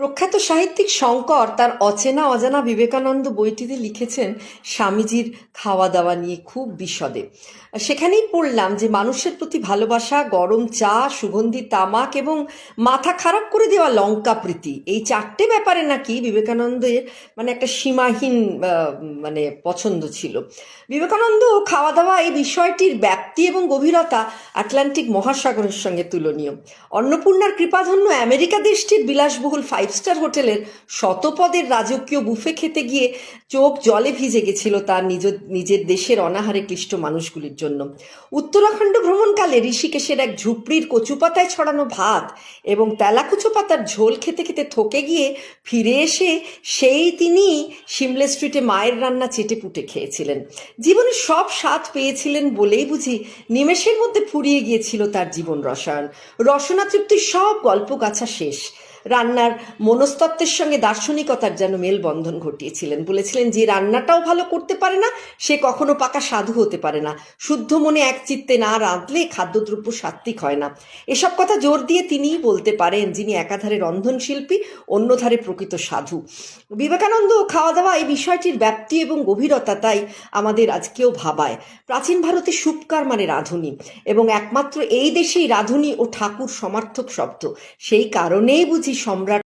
প্রখ্যাত সাহিত্যিক শঙ্কর তার অচেনা অজানা বিবেকানন্দ বইটিতে লিখেছেন, স্বামীজির খাওয়া দাওয়া নিয়ে খুব বিশদে। সেখানেই পড়লাম যে মানুষের প্রতি ভালোবাসা, গরম চা, সুগন্ধি, তামাক এবং মাথা খারাপ করে দেওয়া লঙ্কা প্রীতি, এই চারটে ব্যাপারে নাকি বিবেকানন্দের মানে একটা সীমাহীন মানে পছন্দ ছিল। বিবেকানন্দ খাওয়া দাওয়া এই বিষয়টির ব্যাপ্তি এবং গভীরতা আটলান্টিক মহাসাগরের সঙ্গে তুলনীয়। অন্নপূর্ণার কৃপাধন্য আমেরিকা দেশটির বিলাসবহুল ফাইভ স্টার হোটেলের শতপদের রাজকীয় বুফে খেতে গিয়ে চোখ জলে ভিজে গেছিল তার নিজ, নিজের দেশের অনাহারে ক্লিষ্ট মানুষগুলির জন্য। উত্তরাখণ্ড ভ্রমণকালে ঋষিকেশের এক ঝুপড়ির কচুপাতায় ছড়ানো ভাত এবং তেলাকুচো পাতার ঝোল খেতে খেতে থকে গিয়ে ফিরে এসে সেই তিনি সিমলে স্ট্রিটে মায়ের রান্না চেটে পুটে খেয়েছিলেন। জীবনে সব স্বাদ পেয়েছিলেন বলেই বুঝি নিমেষের মধ্যে ফুরিয়ে গিয়েছিল তার জীবন রসায়ন। রসনা তৃপ্তির সব গল্প গাছা শেষ। রান্নার মনস্তত্ত্বের সঙ্গে দার্শনিকতার যেন মেলবন্ধন ঘটিয়েছিলেন। বলেছিলেন যে, রান্নাটাও ভালো করতে পারে না, সে কখনো পাকা সাধু হতে পারে না। শুদ্ধ মনে এক চিত্তে না রাঁধলে খাদ্যদ্রব্য সাত্ত্বিক হয় না। এসব কথা জোর দিয়ে তিনিই বলতে পারেন যিনি একাধারে রন্ধনশিল্পী, অন্যধারে প্রকৃত সাধু। বিবেকানন্দ খাওয়া দাওয়া এই বিষয়টির ব্যাপ্তি এবং গভীরতা তাই আমাদের আজকেও ভাবায়। প্রাচীন ভারতে সুপকার মানে রাঁধুনি এবং একমাত্র এই দেশেই রাঁধুনি ও ঠাকুর সমার্থক শব্দ। সেই কারণেই বুঝি সম্রাট